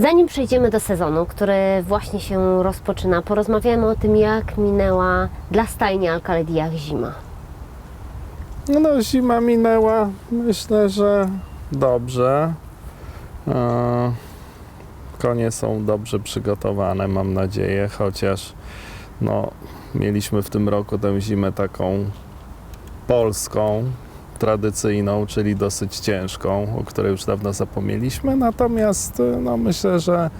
Zanim przejdziemy do sezonu, który właśnie się rozpoczyna, porozmawiamy o tym, jak minęła dla stajni Alkaledijach zima. No, zima minęła, myślę, że dobrze. E, Konie są dobrze przygotowane, mam nadzieję, chociaż no, mieliśmy w tym roku tę zimę taką polską, tradycyjną, czyli dosyć ciężką, o której już dawno zapomnieliśmy. Natomiast e, no, myślę, że,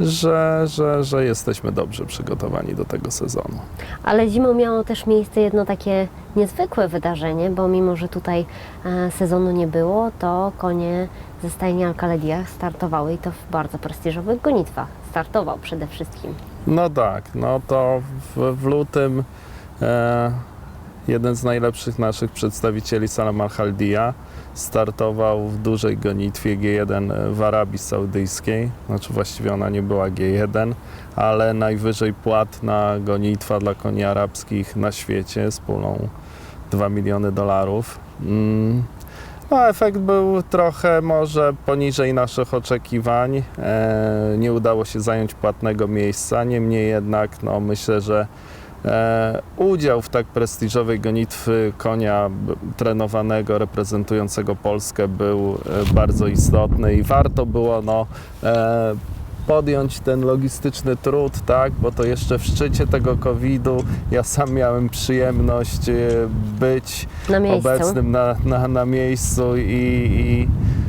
że, że, że jesteśmy dobrze przygotowani do tego sezonu. Ale zimą miało też miejsce jedno takie niezwykłe wydarzenie, bo mimo, że tutaj e, sezonu nie było, to konie ze stajni Alkaledijach startowały i to w bardzo prestiżowych gonitwach. Startował przede wszystkim. No tak, no to w, w lutym e, jeden z najlepszych naszych przedstawicieli, Salam Al-Haldia, startował w dużej gonitwie G1 w Arabii Saudyjskiej. Znaczy właściwie ona nie była G1, ale najwyżej płatna gonitwa dla koni arabskich na świecie z pulą 2 miliony dolarów. Mm. No, efekt był trochę może poniżej naszych oczekiwań. E, nie udało się zająć płatnego miejsca, niemniej jednak no, myślę, że e, udział w tak prestiżowej gonitwy konia trenowanego, reprezentującego Polskę był e, bardzo istotny i warto było no, e, podjąć ten logistyczny trud, tak, bo to jeszcze w szczycie tego COVID-u ja sam miałem przyjemność e, być Na obecnym na, na, na miejscu i, i e,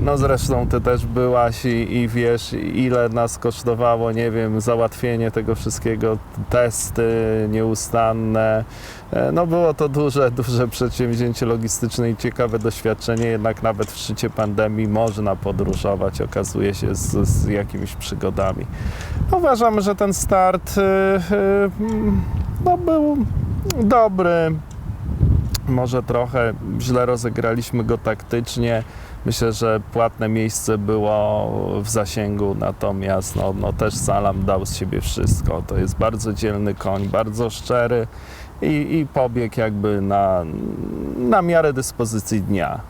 no zresztą ty też byłaś i, i wiesz ile nas kosztowało, nie wiem, załatwienie tego wszystkiego, testy nieustanne. E, No było to duże, duże przedsięwzięcie logistyczne i ciekawe doświadczenie, jednak nawet w szczycie pandemii można podróżować, okazuje się, z, z jakimiś przygodami. Uważam, że ten start e, e, no, był dobry, może trochę źle rozegraliśmy go taktycznie. Myślę, że płatne miejsce było w zasięgu, natomiast no, no też Salam dał z siebie wszystko. To jest bardzo dzielny koń, bardzo szczery i, i pobieg jakby na, na miarę dyspozycji dnia.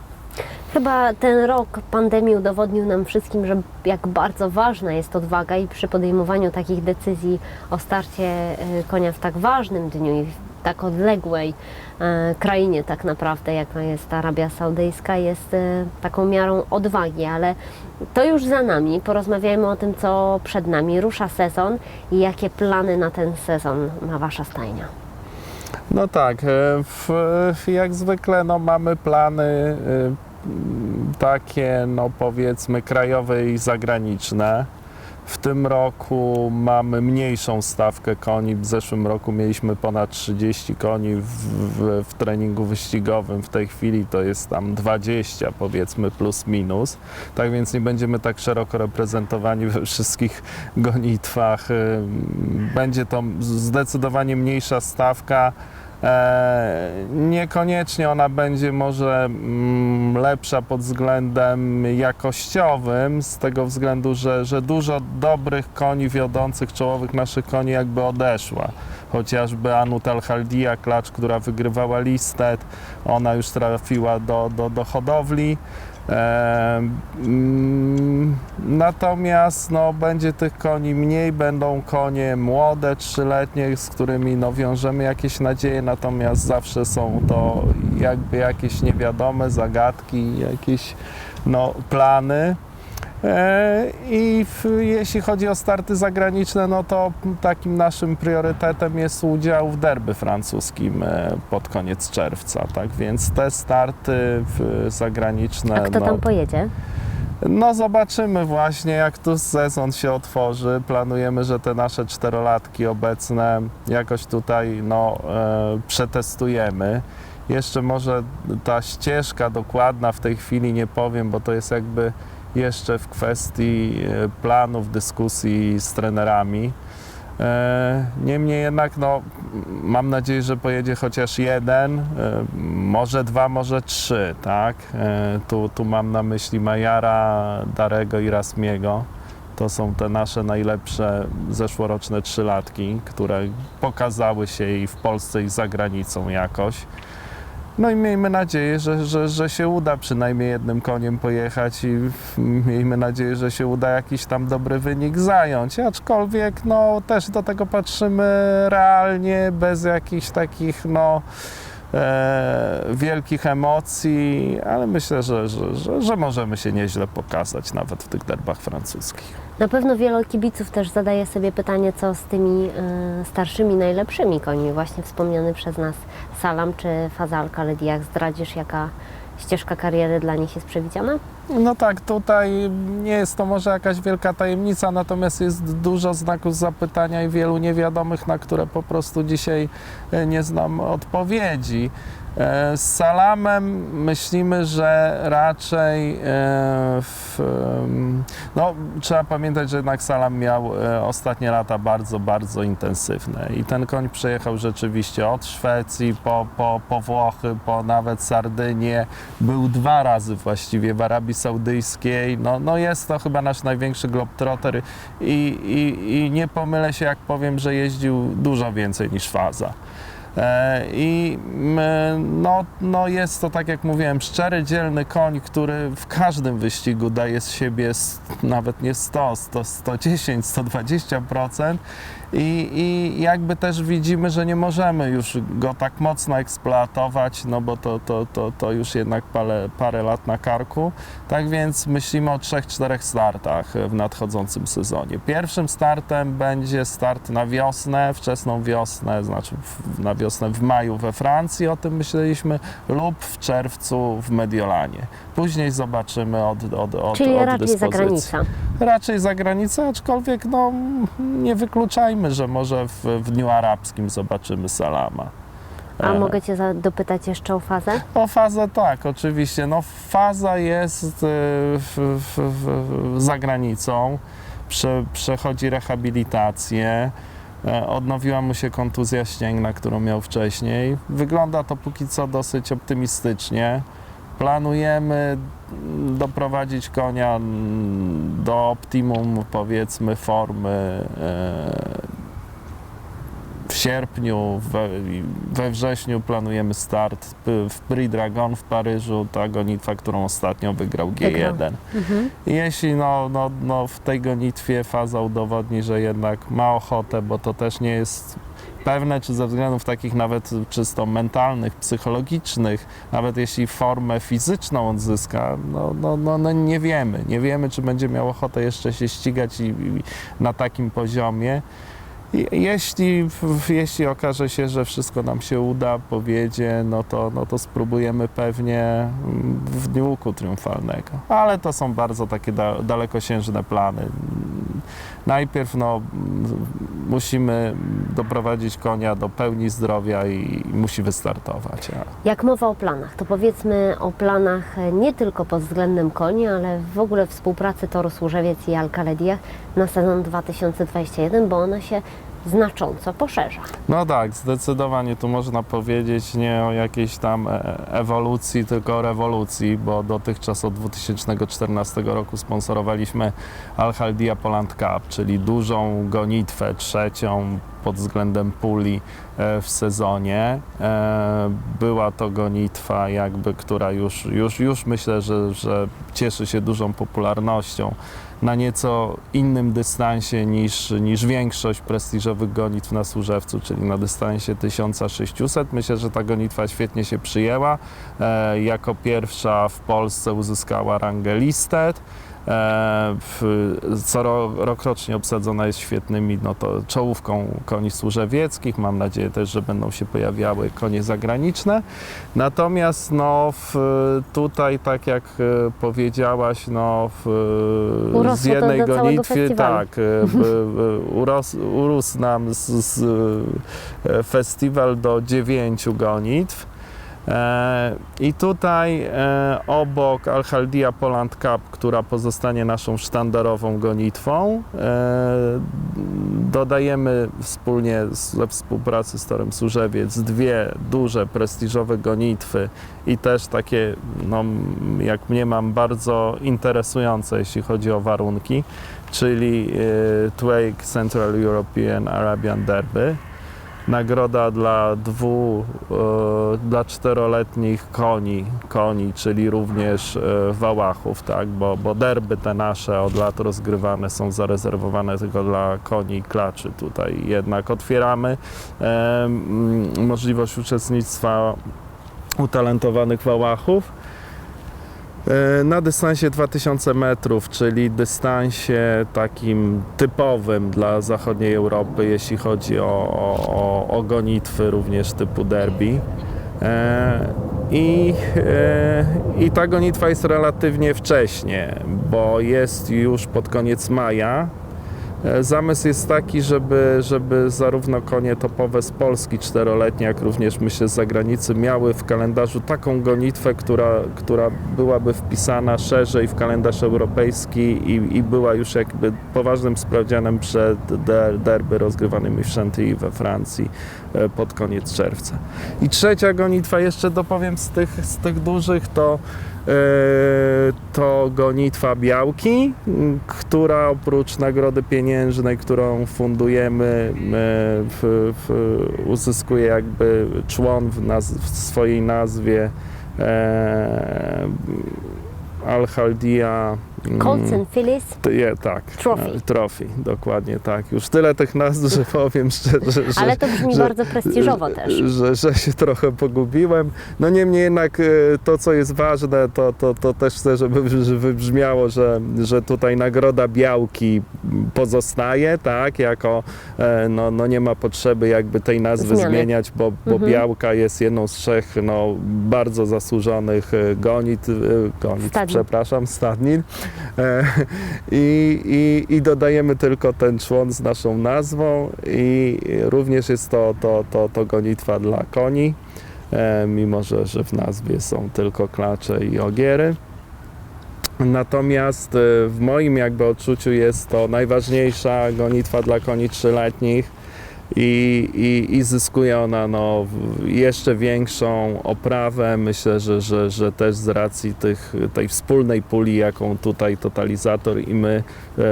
Chyba ten rok pandemii udowodnił nam wszystkim, że jak bardzo ważna jest odwaga i przy podejmowaniu takich decyzji o starcie e, konia w tak ważnym dniu i tak odległej e, krainie tak naprawdę, jaka jest Arabia Saudyjska, jest e, taką miarą odwagi, ale to już za nami. Porozmawiajmy o tym, co przed nami. Rusza sezon i jakie plany na ten sezon ma Wasza stajnia. No tak, e, w, jak zwykle no, mamy plany takie, no powiedzmy, krajowe i zagraniczne. W tym roku mamy mniejszą stawkę koni. W zeszłym roku mieliśmy ponad 30 koni w, w, w treningu wyścigowym. W tej chwili to jest tam 20, powiedzmy, plus minus. Tak więc nie będziemy tak szeroko reprezentowani we wszystkich gonitwach. Będzie to zdecydowanie mniejsza stawka. E, niekoniecznie ona będzie może mm, lepsza pod względem jakościowym, z tego względu, że, że dużo dobrych koni wiodących, czołowych naszych koni jakby odeszła. Chociażby Anut Al-Haldia, klacz, która wygrywała listet, ona już trafiła do, do, do hodowli. Mm, natomiast no, będzie tych koni mniej, będą konie młode, trzyletnie, z którymi no, wiążemy jakieś nadzieje, natomiast zawsze są to jakby jakieś niewiadome zagadki, jakieś no, plany. E, I w, jeśli chodzi o starty zagraniczne, no to takim naszym priorytetem jest udział w derby francuskim e, pod koniec czerwca, tak więc te starty zagraniczne. A kto no, tam pojedzie? no zobaczymy właśnie, jak tu sezon się otworzy. Planujemy, że te nasze czterolatki obecne jakoś tutaj no, e, przetestujemy. Jeszcze może ta ścieżka dokładna w tej chwili nie powiem, bo to jest jakby jeszcze w kwestii e, planów, dyskusji z trenerami. E, Niemniej jednak, no, mam nadzieję, że pojedzie chociaż jeden, e, może dwa, może trzy, tak? Tu, tu mam na myśli Majara, Darego i Rasmiego. To są te nasze najlepsze zeszłoroczne trzylatki, które pokazały się i w Polsce, i za granicą jakoś. No i miejmy nadzieję, że, że, że się uda przynajmniej jednym koniem pojechać i miejmy nadzieję, że się uda jakiś tam dobry wynik zająć. Aczkolwiek no, też do tego patrzymy realnie, bez jakichś takich no, e, wielkich emocji, ale myślę, że, że, że, że możemy się nieźle pokazać nawet w tych derbach francuskich. Na pewno wielu kibiców też zadaje sobie pytanie, co z tymi e, starszymi, najlepszymi końmi. Właśnie wspomniany przez nas Salam czy Fazal Kalediach. Zdradzisz, jaka ścieżka kariery dla nich jest przewidziana? No tak, tutaj nie jest to może jakaś wielka tajemnica, natomiast jest dużo znaków zapytania i wielu niewiadomych, na które po prostu dzisiaj e, nie znam odpowiedzi. E, Z Salamem myślimy, że raczej e, w, no, trzeba pamiętać, że jednak Salam miał e, ostatnie lata bardzo, bardzo intensywne i ten koń przejechał rzeczywiście od Szwecji po, po, po Włochy, po nawet Sardynię, był dwa razy właściwie w Arabii Saudyjskiej. No, no jest to chyba nasz największy globetrotter i, i, i nie pomylę się, jak powiem, że jeździł dużo więcej niż Faza. E, I no, no jest to, tak jak mówiłem, szczery, dzielny koń, który w każdym wyścigu daje z siebie nawet nie 100, 100 110, 120%. I, I jakby też widzimy, że nie możemy już go tak mocno eksploatować, no bo to, to, to, to już jednak parę, parę lat na karku. Tak więc myślimy o trzech, czterech startach w nadchodzącym sezonie. Pierwszym startem będzie start na wiosnę, wczesną wiosnę, znaczy w, na wiosnę w maju we Francji, o tym myśleliśmy, lub w czerwcu w Mediolanie. Później zobaczymy od, od, od, Czyli od raczej dyspozycji. zagranica. Raczej za granicę, aczkolwiek no, nie wykluczajmy, że może w, w Dniu Arabskim zobaczymy Salama. A E, mogę Cię dopytać jeszcze o fazę? O fazę tak, oczywiście. No, faza jest e, w, w, za granicą, Prze, przechodzi rehabilitację. E, Odnowiła mu się kontuzja ścięgna, którą miał wcześniej. Wygląda to póki co dosyć optymistycznie. Planujemy doprowadzić konia do optimum, powiedzmy, formy sierpniu, we, we wrześniu planujemy start w Prix Dragon w Paryżu, ta gonitwa, którą ostatnio wygrał G1. Mhm. Jeśli no, no, no w tej gonitwie faza udowodni, że jednak ma ochotę, bo to też nie jest pewne, czy ze względów takich nawet czysto mentalnych, psychologicznych, nawet jeśli formę fizyczną odzyska, no, no, no, no nie wiemy. Nie wiemy, czy będzie miał ochotę jeszcze się ścigać i, i na takim poziomie. Jeśli, jeśli okaże się, że wszystko nam się uda, powiedzie, no to, no to spróbujemy pewnie mm, w dniu łuku triumfalnego. Ale to są bardzo takie da, dalekosiężne plany. Najpierw no, mm, musimy doprowadzić konia do pełni zdrowia i, i musi wystartować. Jak mowa o planach, to powiedzmy o planach e, nie tylko pod względem koni, ale w ogóle współpracy Toru Służewiec i Alkalediach na sezon 2021, bo ona się znacząco poszerza. No tak, zdecydowanie tu można powiedzieć nie o jakiejś tam e, ewolucji, tylko o rewolucji, bo dotychczas od 2014 roku sponsorowaliśmy Al Haldia Poland Cup, czyli dużą gonitwę, trzecią pod względem puli e, w sezonie. E, Była to gonitwa jakby, która już, już, już myślę, że, że cieszy się dużą popularnością na nieco innym dystansie niż, niż większość prestiżowych gonitw na Służewcu, czyli na dystansie 1600. Myślę, że ta gonitwa świetnie się przyjęła. E, jako pierwsza w Polsce uzyskała rangę listed. E, co ro, rokrocznie obsadzona jest świetnymi no to czołówką koni służewieckich. Mam nadzieję też, że będą się pojawiały konie zagraniczne. Natomiast no, w, tutaj, tak jak e, powiedziałaś, no, z jednej gonitwy tak, e, uros, urósł nam z, z, festiwal do dziewięciu gonitw. E, I tutaj e, obok Alchaldia Poland Cup, która pozostanie naszą sztandarową gonitwą, e, dodajemy wspólnie z, we współpracy z Torem Służewiec dwie duże, prestiżowe gonitwy i też takie, no, jak mnie mam, bardzo interesujące, jeśli chodzi o warunki, czyli Twake Central European Arabian Derby. Nagroda dla dwu, e, dla czteroletnich koni, koni, czyli również e, wałachów, tak, bo, bo derby te nasze od lat rozgrywane są zarezerwowane tylko dla koni i klaczy. Tutaj jednak otwieramy e, możliwość uczestnictwa utalentowanych wałachów. E, Na dystansie 2000 metrów, czyli dystansie takim typowym dla zachodniej Europy, jeśli chodzi o, o, o, gonitwy również typu derby. E, I, e, I ta gonitwa jest relatywnie wcześnie, bo jest już pod koniec maja. E, Zamysł jest taki, żeby, żeby zarówno konie topowe z Polski czteroletnie, jak również myślę z zagranicy miały w kalendarzu taką gonitwę, która, która byłaby wpisana szerzej w kalendarz europejski i, i była już jakby poważnym sprawdzianem przed der, derby rozgrywanymi w Chantilly we Francji pod koniec czerwca. I trzecia gonitwa, jeszcze dopowiem z tych, z tych dużych, to e, to gonitwa Białki, która oprócz nagrody pieniężnej, którą fundujemy, m, w, w, uzyskuje jakby człon w, naz- w swojej nazwie e, Al-Haldia. Colts and Phillies. Je, tak. Trophy. E, Trophy, dokładnie tak. Już tyle tych nazw, że powiem szczerze, że, Ale to brzmi że- bardzo prestiżowo też. że, że się trochę pogubiłem. No niemniej jednak e, to, co jest ważne, to, to, to też chcę, żeby wybrzmi- wybrzmiało, że, że tutaj nagroda Białki pozostaje, tak, jako e, no, no nie ma potrzeby jakby tej nazwy Zmiany. zmieniać, bo, bo Mhm. Białka jest jedną z trzech no, bardzo zasłużonych gonit, gonit Stadnin. przepraszam, stadnin. E, I, i, I dodajemy tylko ten człon z naszą nazwą i również jest to, to, to, to gonitwa dla koni, e, mimo że, że w nazwie są tylko klacze i ogiery. Natomiast e, w moim jakby odczuciu jest to najważniejsza gonitwa dla koni trzyletnich i, i, i zyskuje ona no, jeszcze większą oprawę. Myślę, że, że, że też z racji tych, tej wspólnej puli, jaką tutaj totalizator i my e, e,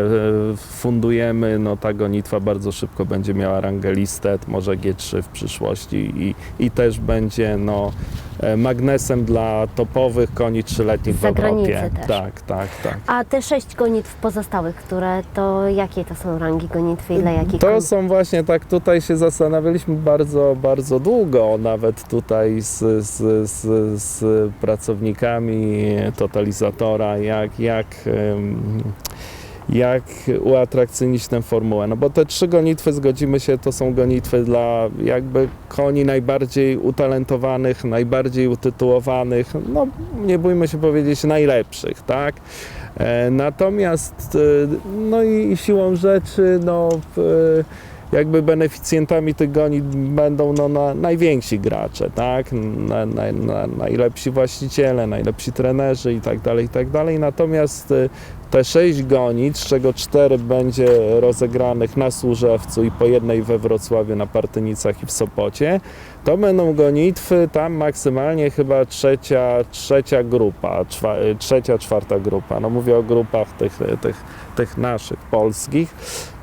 fundujemy, no ta gonitwa bardzo szybko będzie miała rangę listet, może G3 w przyszłości i, i też będzie no, e, magnesem dla topowych koni trzyletnich w Europie. też. Tak, tak, tak. A te sześć gonitw pozostałych, które to jakie to są rangi gonitwy i dla jakich To koni? są właśnie tak, tutaj się zastanawialiśmy bardzo, bardzo długo, nawet tutaj z, z, z, z pracownikami totalizatora, jak, jak, jak uatrakcyjnić tę formułę. No bo te trzy gonitwy, zgodzimy się, to są gonitwy dla jakby koni najbardziej utalentowanych, najbardziej utytułowanych, no nie bójmy się powiedzieć najlepszych, tak? E, Natomiast, e, no i siłą rzeczy, no, w- jakby beneficjentami tych gonit będą no, na, najwięksi gracze, tak? Na, na, na, najlepsi właściciele, najlepsi trenerzy i tak dalej, i tak dalej. Natomiast e, te sześć gonit, z czego cztery będzie rozegranych na Służewcu i po jednej we Wrocławiu, na Partynicach i w Sopocie, to będą gonitwy tam maksymalnie chyba trzecia, trzecia grupa, czwa, y, trzecia, czwarta grupa. No mówię o grupach tych, tych, tych naszych polskich,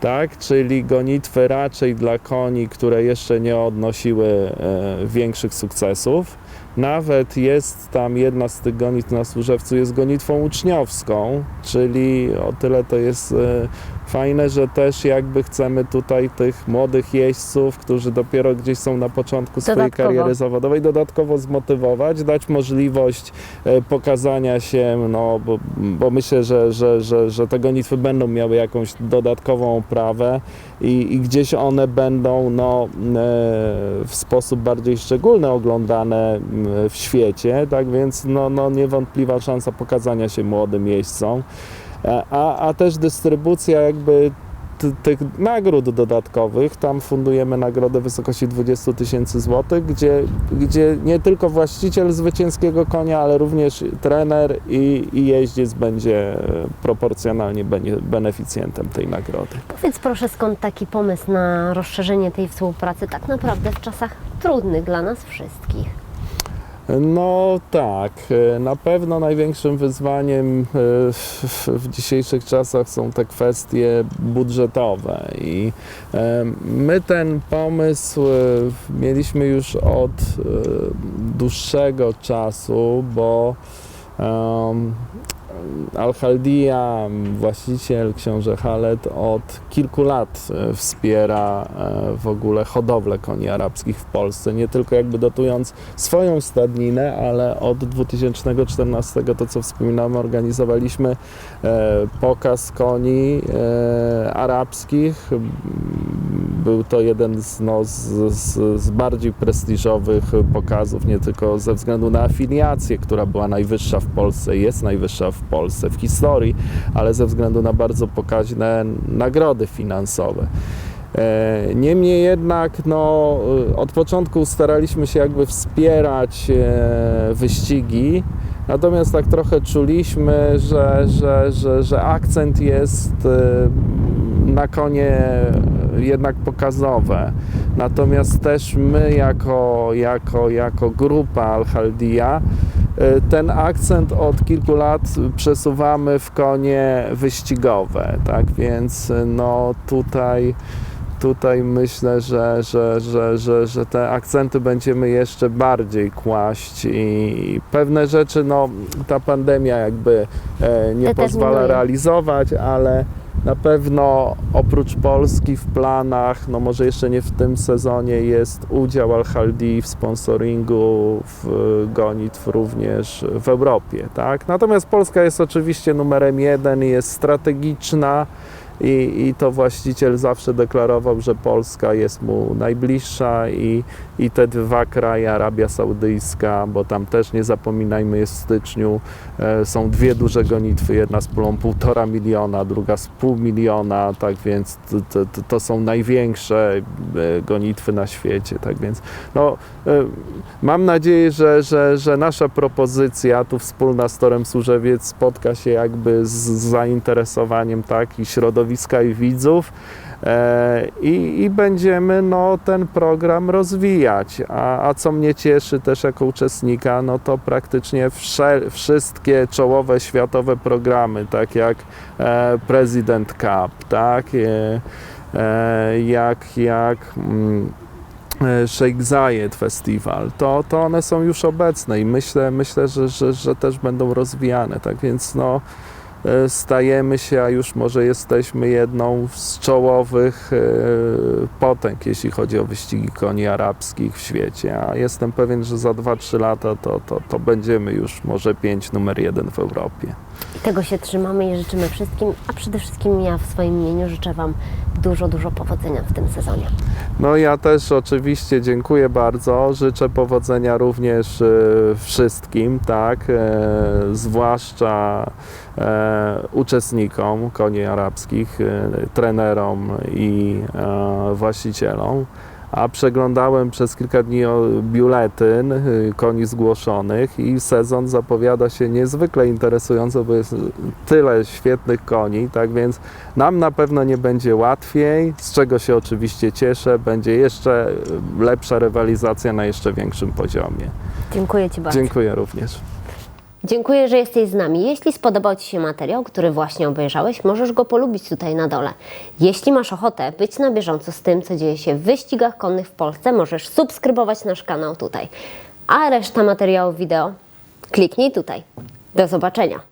tak? Czyli gonitwy raczej dla koni, które jeszcze nie odnosiły e, większych sukcesów. Nawet jest tam jedna z tych gonitw na Służewcu jest gonitwą uczniowską, czyli o tyle to jest e, fajne, że też jakby chcemy tutaj tych młodych jeźdźców, którzy dopiero gdzieś są na początku swojej Dodatkowo. kariery zawodowej, dodatkowo zmotywować, dać możliwość e, pokazania się, no bo, bo myślę, że, że, że, że te gonitwy będą miały jakąś dodatkową oprawę i, i gdzieś one będą no, e, w sposób bardziej szczególny oglądane m, w świecie, tak więc no, no, niewątpliwa szansa pokazania się młodym jeźdźcom. A, a też dystrybucja jakby ty- tych nagród dodatkowych, tam fundujemy nagrodę w wysokości 20 tysięcy złotych, gdzie, gdzie nie tylko właściciel zwycięskiego konia, ale również trener i, i jeździec będzie proporcjonalnie bene- beneficjentem tej nagrody. Powiedz proszę, skąd taki pomysł na rozszerzenie tej współpracy tak naprawdę w czasach trudnych dla nas wszystkich? No tak, e, na pewno największym wyzwaniem e, w, dzisiejszych czasach są te kwestie budżetowe i e, my ten pomysł mieliśmy już od dłuższego czasu, bo Al-Haldia, właściciel książę Haled, od kilku lat e, wspiera e, w ogóle hodowlę koni arabskich w Polsce. Nie tylko jakby dotując swoją stadninę, ale od 2014, to co wspominamy, organizowaliśmy e, pokaz koni arabskich. Był to jeden z, no, z, z, z bardziej prestiżowych pokazów, nie tylko ze względu na afiliację, która była najwyższa w Polsce, jest najwyższa w Polsce w historii, ale ze względu na bardzo pokaźne nagrody finansowe. E, Niemniej jednak no, od początku staraliśmy się jakby wspierać e, wyścigi, natomiast tak trochę czuliśmy, że, że, że, że akcent jest e, na konie jednak pokazowe. Natomiast też my jako, jako, jako grupa Al-Haldia e, ten akcent od kilku lat przesuwamy w konie wyścigowe, tak więc e, no tutaj tutaj myślę, że, że, że, że, że te akcenty będziemy jeszcze bardziej kłaść i pewne rzeczy, no ta pandemia jakby e, nie pozwala realizować, ale na pewno oprócz Polski w planach, no może jeszcze nie w tym sezonie, jest udział Al-Haldi w sponsoringu w gonitw również w Europie, tak? Natomiast Polska jest oczywiście numerem jeden, jest strategiczna i, i to właściciel zawsze deklarował, że Polska jest mu najbliższa i, i te dwa kraje, Arabia Saudyjska, bo tam też nie zapominajmy, jest w styczniu, e, są dwie duże gonitwy, jedna z pulą półtora miliona, druga z pół miliona, tak więc to, to, to- są największe e, gonitwy na świecie, tak więc no, e, mam nadzieję, że, że, że nasza propozycja tu wspólna z Torem Służewiec spotka się jakby z zainteresowaniem tak, i środowiska i widzów e, i, i będziemy no, ten program rozwijać. A, a co mnie cieszy też jako uczestnika, no to praktycznie wsze, wszystkie czołowe światowe programy, tak jak e, President Cup, tak, e, e, jak, jak mm, e, Sheikh Zayed Festival, to, to one są już obecne i myślę, myślę że, że, że też będą rozwijane. Tak więc no, stajemy się, a już może jesteśmy jedną z czołowych e, potęg, jeśli chodzi o wyścigi koni arabskich w świecie. A jestem pewien, że za 2-3 lata to, to, to będziemy już może 5 numer jeden w Europie. I tego się trzymamy i życzymy wszystkim, a przede wszystkim ja w swoim imieniu życzę Wam dużo, dużo powodzenia w tym sezonie. No ja też oczywiście dziękuję bardzo. Życzę powodzenia również e, wszystkim, tak, e, zwłaszcza e, uczestnikom koni arabskich, e, trenerom i e, właścicielom. A przeglądałem przez kilka dni biuletyn koni zgłoszonych i sezon zapowiada się niezwykle interesująco, bo jest tyle świetnych koni, tak więc nam na pewno nie będzie łatwiej, z czego się oczywiście cieszę. Będzie jeszcze lepsza rywalizacja na jeszcze większym poziomie. Dziękuję Ci bardzo. Dziękuję również. Dziękuję, że jesteś z nami. Jeśli spodobał Ci się materiał, który właśnie obejrzałeś, możesz go polubić tutaj na dole. Jeśli masz ochotę być na bieżąco z tym, co dzieje się w wyścigach konnych w Polsce, możesz subskrybować nasz kanał tutaj. A reszta materiałów wideo kliknij tutaj. Do zobaczenia.